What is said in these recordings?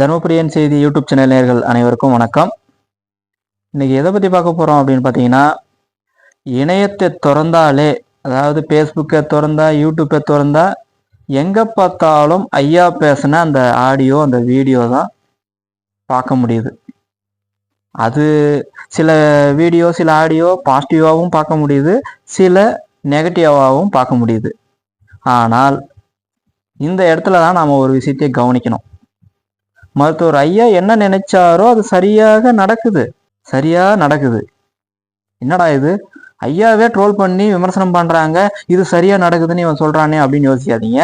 தனுப்பிரியன் செய்தி YouTube channel நேர்கள் அனைவருக்கும் வணக்கம். இன்றைக்கி எதை பற்றி பார்க்க போகிறோம் அப்படின்னு பார்த்தீங்கன்னா இணையத்தை திறந்தாலே அதாவது ஃபேஸ்புக்கை திறந்தா யூடியூப்பை திறந்தா எங்கே பார்த்தாலும் ஐயா பேசின அந்த ஆடியோ அந்த வீடியோ தான் பார்க்க முடியுது. அது சில வீடியோ சில ஆடியோ பாசிட்டிவாகவும் பார்க்க முடியுது சில நெகட்டிவாகவும் பார்க்க முடியுது. ஆனால் இந்த இடத்துல தான் நாம் ஒரு விஷயத்தை கவனிக்கணும். மருத்துவர் ஐயா என்ன நினைச்சாரோ அது சரியாக நடக்குது. சரியா நடக்குது. என்னடா இது? ஐயாவே ட்ரோல் பண்ணி விமர்சனம் பண்றாங்க. இது சரியா நடக்குதுன்னு இவன் சொல்றானே அப்படின்னு யோசிக்காதீங்க.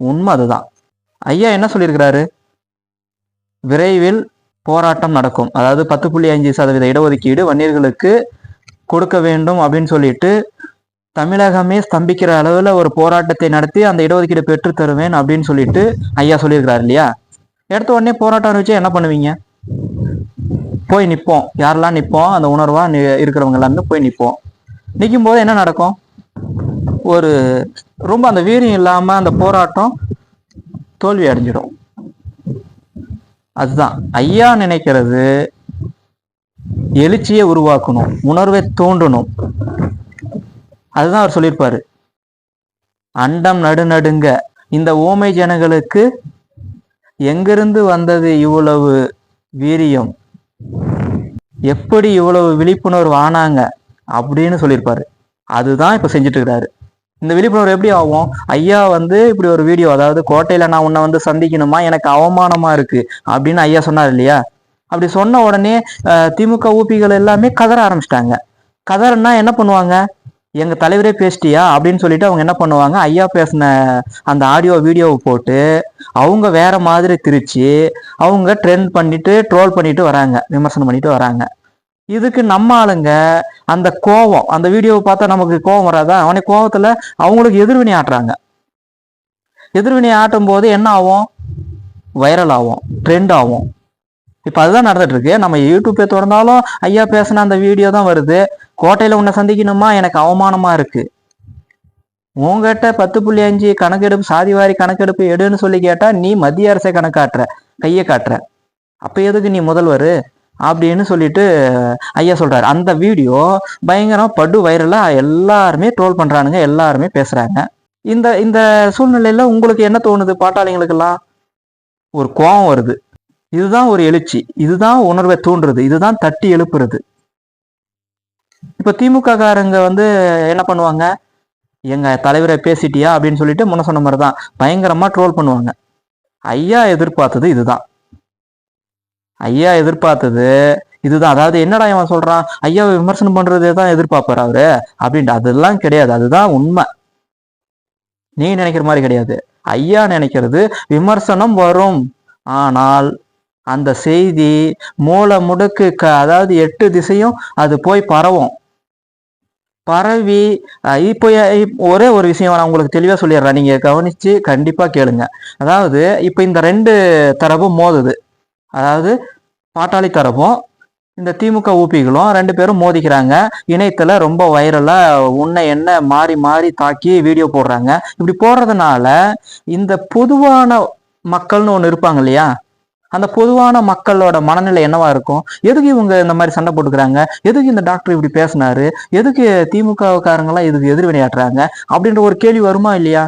உண்மை அதுதான். ஐயா என்ன சொல்லியிருக்கிறாரு? விரைவில் போராட்டம் நடக்கும். அதாவது பத்து புள்ளி அஞ்சு சதவீத இடஒதுக்கீடு வன்னியர்களுக்கு கொடுக்க வேண்டும் அப்படின்னு சொல்லிட்டு தமிழகமே ஸ்தம்பிக்கிற அளவில் ஒரு போராட்டத்தை நடத்தி அந்த இடஒதுக்கீடு பெற்று தருவேன் அப்படின்னு சொல்லிட்டு ஐயா சொல்லியிருக்கிறார் இல்லையா? எடுத்த உடனே போராட்டம் வச்சு என்ன பண்ணுவீங்க? போய் நிற்போம் யாரெல்லாம் நிற்போம் அந்த உணர்வா நி- இருக்கிறவங்க எல்லாருமே போய் நிற்போம் நிற்கும் போது என்ன நடக்கும்? ஒரு ரொம்ப அந்த வீரியம் இல்லாம அந்த போராட்டம் தோல்வி அடைஞ்சிடும். அதுதான். ஐயா நினைக்கிறது எழுச்சியை உருவாக்கணும் உணர்வை தூண்டணும். அதுதான் அவர் சொல்லியிருப்பாரு. அண்டம் நடுநடுங்க இந்த ஓமை ஜனங்களுக்கு எங்கிருந்து வந்தது இவ்வளவு வீரியம்? எப்படி இவ்வளவு விழிப்புணர்வு ஆனாங்க? அப்படின்னு சொல்லியிருப்பாரு. அதுதான் இப்போ செஞ்சுட்டு இருக்கிறாரு இந்த விழிப்புணர்வு எப்படி ஆகும்? ஐயா வந்து இப்படி ஒரு வீடியோ அதாவது கோட்டையில நான் உன்னை வந்து சந்திக்கணுமா? எனக்கு அவமானமா இருக்கு. அப்படின்னு ஐயா சொன்னார் இல்லையா? அப்படி சொன்ன உடனே திமுக ஊபிகள் எல்லாமே கதற ஆரம்பிச்சிட்டாங்க. கதறன்னா என்ன பண்ணுவாங்க? எங்க தலைவரே பேசிட்டியா? அப்படின்னு சொல்லிட்டு அவங்க என்ன பண்ணுவாங்க? ஐயா பேசின அந்த ஆடியோ வீடியோவை போட்டு அவங்க வேற மாதிரி திரிச்சு அவங்க ட்ரெண்ட் பண்ணிட்டு ட்ரோல் பண்ணிட்டு வராங்க. விமர்சனம் பண்ணிட்டு வராங்க. இதுக்கு நம்ம ஆளுங்க அந்த கோவம் அந்த வீடியோவை பார்த்தா நமக்கு கோவம் வராதா? அவனே கோவத்துல அவங்களுக்கு எதிர்வினை ஆட்டுறாங்க. எதிர்வினை ஆட்டும் போது என்ன ஆகும்? வைரல் ஆகும் ட்ரெண்ட் ஆகும். இப்போ அதுதான் நடந்துட்டு நம்ம யூடியூப்பை திறந்தாலும் ஐயா பேசின அந்த வீடியோ தான் வருது. கோட்டையில் உன்னை சந்திக்கணுமா? எனக்கு அவமானமாக இருக்குது உங்ககிட்ட பத்து புள்ளி அஞ்சு கணக்கெடுப்பு சாதிவாரி கணக்கெடுப்பு எடுன்னு சொல்லி கேட்டால் நீ மத்திய அரசை கணக்காட்டுற கையை காட்டுற. அப்போ எதுக்கு நீ முதல்வர்? அப்படின்னு சொல்லிட்டு ஐயா சொல்கிறாரு அந்த வீடியோ பயங்கரமாக படு வைரலாக எல்லாருமே ட்ரோல் பண்ணுறானுங்க எல்லாருமே பேசுகிறாங்க இந்த இந்த சூழ்நிலையில் உங்களுக்கு என்ன தோணுது? பாட்டாளிங்களுக்கெல்லாம் ஒரு கோபம் வருது. இதுதான் ஒரு எழுச்சி இதுதான் உணர்வை தூண்டுறது இதுதான் தட்டி எழுப்புறது. இப்ப திமுக காரங்க வந்து என்ன பண்ணுவாங்க? எங்க தலைவரை பேசிட்டியா? அப்படின்னு சொல்லிட்டு முன்ன சொன்ன மாதிரி தான் பயங்கரமா ட்ரோல் பண்ணுவாங்க. ஐயா எதிர்பார்த்தது இதுதான். ஐயா எதிர்பார்த்தது இதுதான். அதாவது என்னடா இவன் சொல்றான்? ஐயாவை விமர்சனம் பண்றதே தான் எதிர்பார்ப்பாரு அவரு அப்படின்ட்டு. அதெல்லாம் கிடையாது. அதுதான் உண்மை. நீ நினைக்கிற மாதிரி கிடையாது. ஐயா நினைக்கிறது விமர்சனம் வரும். ஆனால் அந்த செய்தி மூளை முடுக்கு க அதாவது எட்டு திசையும் அது போய் பரவும். பரவி இப்போ ஒரே ஒரு விஷயம் நான் உங்களுக்கு தெளிவாக சொல்லிடுறேன். நீங்கள் கவனிச்சு கண்டிப்பாக கேளுங்க. அதாவது இப்போ இந்த ரெண்டு தரப்பும் மோதுது. அதாவது பாட்டாளி தரப்பும் இந்த திமுக ஊபிகளும் ரெண்டு பேரும் மோதிக்கிறாங்க. இணையத்தில் ரொம்ப வைரலாக உன்னை என்ன மாறி மாறி தாக்கி வீடியோ போடுறாங்க. இப்படி போடுறதுனால இந்த பொதுவான மக்கள்னு ஒன்று இருப்பாங்க இல்லையா? அந்த பொதுவான மக்களோட மனநிலை என்னவா இருக்கும்? எதுக்கு இவங்க இந்த மாதிரி சண்டை போட்டுக்கிறாங்க? எதுக்கு இந்த டாக்டர் இப்படி பேசினாரு? எதுக்கு திமுகவுக்காரங்களாம் இதுக்கு எதிர்வினையாட்டுறாங்க அப்படின்ற ஒரு கேள்வி வருமா இல்லையா?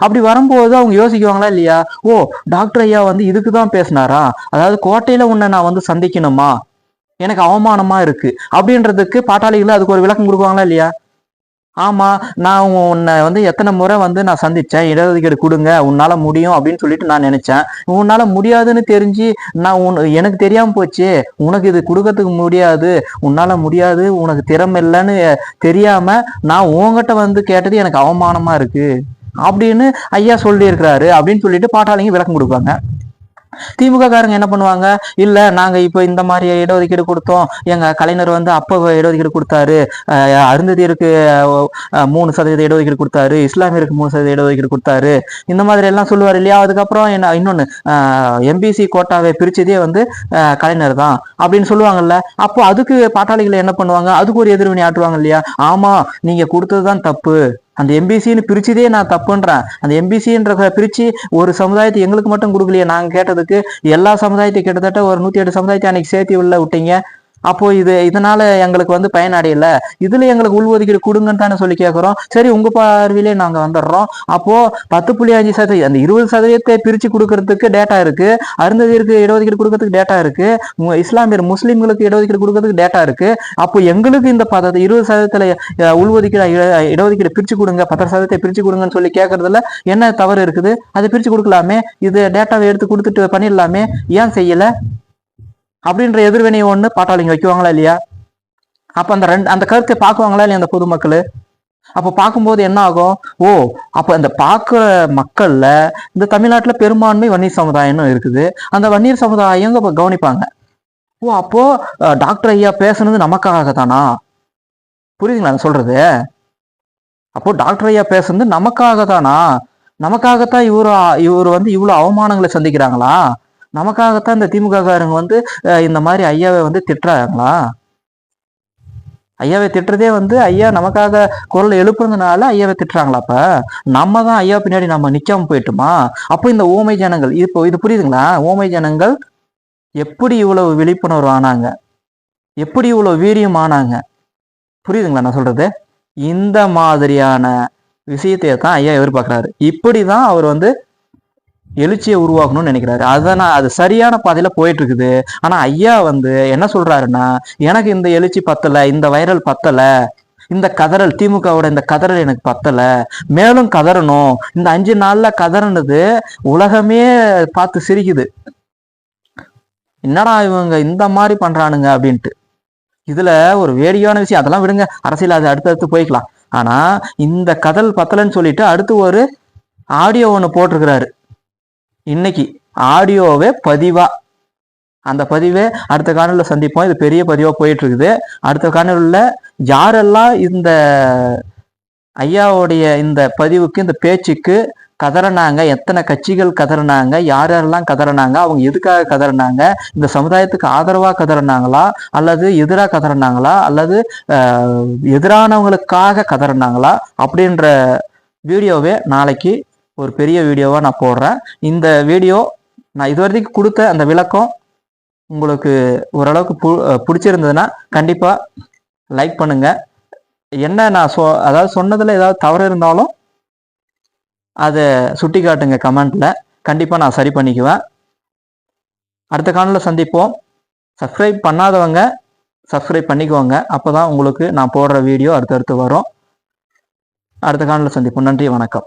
அப்படி வரும்போது அவங்க யோசிக்குவாங்களா இல்லையா? ஓ டாக்டர் ஐயா வந்து இதுக்கு தான் பேசினாரா? அதாவது கோட்டையில உன்னை நான் வந்து சந்திக்கணுமா? எனக்கு அவமானமா இருக்கு. அப்படின்றதுக்கு பாட்டாளிகள் அதுக்கு ஒரு விளக்கம் கொடுக்குவாங்களா இல்லையா? ஆமாம் நான் உன்னை வந்து எத்தனை முறை வந்து நான் சந்தித்தேன் இடஒதுக்கீடு கொடுங்க உன்னால் முடியும் அப்படின்னு சொல்லிட்டு நான் நினச்சேன். உன்னால் முடியாதுன்னு தெரிஞ்சு நான் உன் எனக்கு தெரியாமல் போச்சு. உனக்கு இது கொடுக்கறதுக்கு முடியாது. உன்னால் முடியாது உனக்கு திறமை இல்லைன்னு தெரியாமல் நான் உன்கிட்ட வந்து கேட்டது எனக்கு அவமானமாக இருக்குது அப்படின்னு ஐயா சொல்லியிருக்கிறாரு அப்படின்னு சொல்லிட்டு பாட்டாளிங்க விளக்கம் கொடுப்பாங்க. திமுக காரங்க என்ன பண்ணுவாங்க? இல்ல நாங்க இப்ப இந்த மாதிரி இடஒதுக்கீடு கொடுத்தோம். எங்க கலைஞர் வந்து அப்ப இடஒதுக்கீடு கொடுத்தாரு. அஹ் அருந்ததியருக்கு மூணு சதவீத இடஒதுக்கீடு கொடுத்தாரு. இஸ்லாமியருக்கு மூணு சதவீத இடஒதுக்கீடு கொடுத்தாரு. இந்த மாதிரி எல்லாம் சொல்லுவார் இல்லையா? அதுக்கப்புறம் என்ன இன்னொன்னு எம்பிசி கோட்டாவை பிரிச்சதே வந்து கலைஞர் தான் அப்படின்னு சொல்லுவாங்கல்ல. அப்போ அதுக்கு பாட்டாளிகள் என்ன பண்ணுவாங்க? அதுக்கு ஒரு எதிர்வினை ஆட்டுவாங்க இல்லையா? ஆமா நீங்க கொடுத்ததுதான் தப்பு. அந்த எம்பிசின்னு பிரிச்சதே நான் தப்புன்றேன். அந்த எம்பிசின்ற பிரிச்சு ஒரு சமுதாயத்தை எங்களுக்கு மட்டும் கொடுக்கலையே. நாங்கள் கேட்டதுக்கு எல்லா சமுதாயத்தையும் கிட்டத்தட்ட ஒரு நூற்றி எட்டு சமுதாயத்தை அன்னைக்கு சேர்த்து உள்ள விட்டீங்க. அப்போ இது இதனால எங்களுக்கு வந்து பயனடையல இதுல எங்களுக்கு உள்ஒதுக்கீடு கொடுங்கன்னு தானே சொல்லி கேட்கிறோம் சரி உங்க பார்வையிலே நாங்க வந்துடுறோம். அப்போ பத்து புள்ளி அஞ்சு சதவீதம் அந்த இருபது சதவீதத்தை பிரிச்சு கொடுக்கறதுக்கு டேட்டா இருக்கு. அருந்ததிற்கு இடஒதுக்கீடு கொடுக்கறதுக்கு டேட்டா இருக்கு. இஸ்லாமியர் முஸ்லீம்களுக்கு இடஒதுக்கீடு கொடுக்கறதுக்கு டேட்டா இருக்கு. அப்போ எங்களுக்கு இந்த பதத்தை இருபது சதவீதத்துல உள்ஒதுக்கீடு இட- இடஒதுக்கீடு பிரிச்சு கொடுங்க. பத்து சதவீதத்தை பிரிச்சு கொடுங்கன்னு சொல்லி கேட்கறதுல என்ன தவறு இருக்குது? அதை பிரிச்சு கொடுக்கலாமே? இது டேட்டாவை எடுத்து கொடுத்துட்டு பண்ணிடலாமே? ஏன் செய்யல? அப்படின்ற எதிர்வினை ஒன்று பாட்டாளிங்க வைக்குவாங்களா இல்லையா? அப்போ அந்த ரெண்டு அந்த கருத்தை பார்க்குவாங்களா இல்லையா அந்த பொதுமக்கள்? அப்போ பார்க்கும்போது என்ன ஆகும்? ஓ அப்போ அந்த பார்க்குற மக்களில் இந்த தமிழ்நாட்டில் பெரும்பான்மை வன்னியர் சமுதாயம்னு இருக்குது. அந்த வன்னியர் சமுதாயம் கவனிப்பாங்க. ஓ அப்போ டாக்டர் ஐயா பேசுனது நமக்காக தானா? புரியுதுங்களா நான் சொல்றது? அப்போ டாக்டர் ஐயா பேசுனது நமக்காக தானா? நமக்காகத்தான் இவர் இவர் வந்து இவ்வளோ அவமானங்களை சந்திக்கிறாங்களா? நமக்காகத்தான் இந்த திமுக காரங்க வந்து இந்த மாதிரி ஐயாவை வந்து திட்டுறாங்களா? ஐயாவை திட்டுறதே வந்து ஐயா நமக்காக குரல் எழுப்புறதுனால ஐயாவை திட்டுறாங்களாப்ப நம்ம தான் ஐயா பின்னாடி நம்ம நிக்காம போயிட்டுமா? அப்போ இந்த ஓமை ஜனங்கள் இப்போ இது புரியுதுங்களா? ஓமை ஜனங்கள் எப்படி இவ்வளவு விழிப்புணர்வு ஆனாங்க? எப்படி இவ்வளவு வீரியம் ஆனாங்க? புரியுதுங்களா நான் சொல்றது? இந்த மாதிரியான விஷயத்தையே தான் ஐயா இப்படி தான் அவர் வந்து எழுச்சியை உருவாக்கணும்னு நினைக்கிறாரு. அதனால் அது சரியான பாதையில் போயிட்டு இருக்குது ஆனால் ஐயா வந்து என்ன சொல்றாருன்னா எனக்கு இந்த எழுச்சி பத்தலை இந்த வைரல் பத்தலை இந்த கதறல் திமுகவோட இந்த கதறல் எனக்கு பத்தல மேலும் கதறணும். இந்த அஞ்சு நாள்ல கதறினது உலகமே பார்த்து சிரிக்குது. என்னடா இவங்க இந்த மாதிரி பண்றானுங்க அப்படின்ட்டு. இதுல ஒரு வேடிக்கையான விஷயம் அதெல்லாம் விடுங்க. அரசியல் அது அடுத்தடுத்து போய்க்கலாம். ஆனா இந்த கதல் பத்தலன்னு சொல்லிட்டு அடுத்து ஒரு ஆடியோ ஒன்று போட்டிருக்கிறாரு. இன்னைக்கு ஆடியோவே பதிவா. அந்த பதிவே அடுத்த காணொலியில் சந்திப்போம். இது பெரிய பதிவாக போயிட்டு இருக்குது அடுத்த காணொலியில் யாரெல்லாம் இந்த ஐயாவுடைய இந்த பதிவுக்கு இந்த பேச்சுக்கு கதறினாங்க எத்தனை கட்சிகள் கதறினாங்க யார் யாரெல்லாம் கதறினாங்க அவங்க எதுக்காக கதறினாங்க இந்த சமுதாயத்துக்கு ஆதரவாக கதறினாங்களா அல்லது எதிராக கதறினாங்களா அல்லது எதிரானவங்களுக்காக கதறினாங்களா அப்படின்ற வீடியோவே நாளைக்கு ஒரு பெரிய வீடியோவாக நான் போடுறேன். இந்த வீடியோ நான் இது வரைக்கும் கொடுத்த அந்த விளக்கம் உங்களுக்கு ஓரளவுக்கு பு பிடிச்சிருந்ததுன்னா கண்டிப்பாக லைக் பண்ணுங்கள் என்ன நான் சொ அதாவது சொன்னதில் ஏதாவது தவறு இருந்தாலும் அதை சுட்டி காட்டுங்க கமெண்ட்டில் கண்டிப்பாக நான் சரி பண்ணிக்குவேன். அடுத்த காணொலியில் சந்திப்போம். சப்ஸ்கிரைப் பண்ணாதவங்க சப்ஸ்கிரைப் அப்போ தான் உங்களுக்கு நான் போடுற வீடியோ அடுத்தடுத்து வரும். அடுத்த காணொலியில் சந்திப்போம். நன்றி வணக்கம்.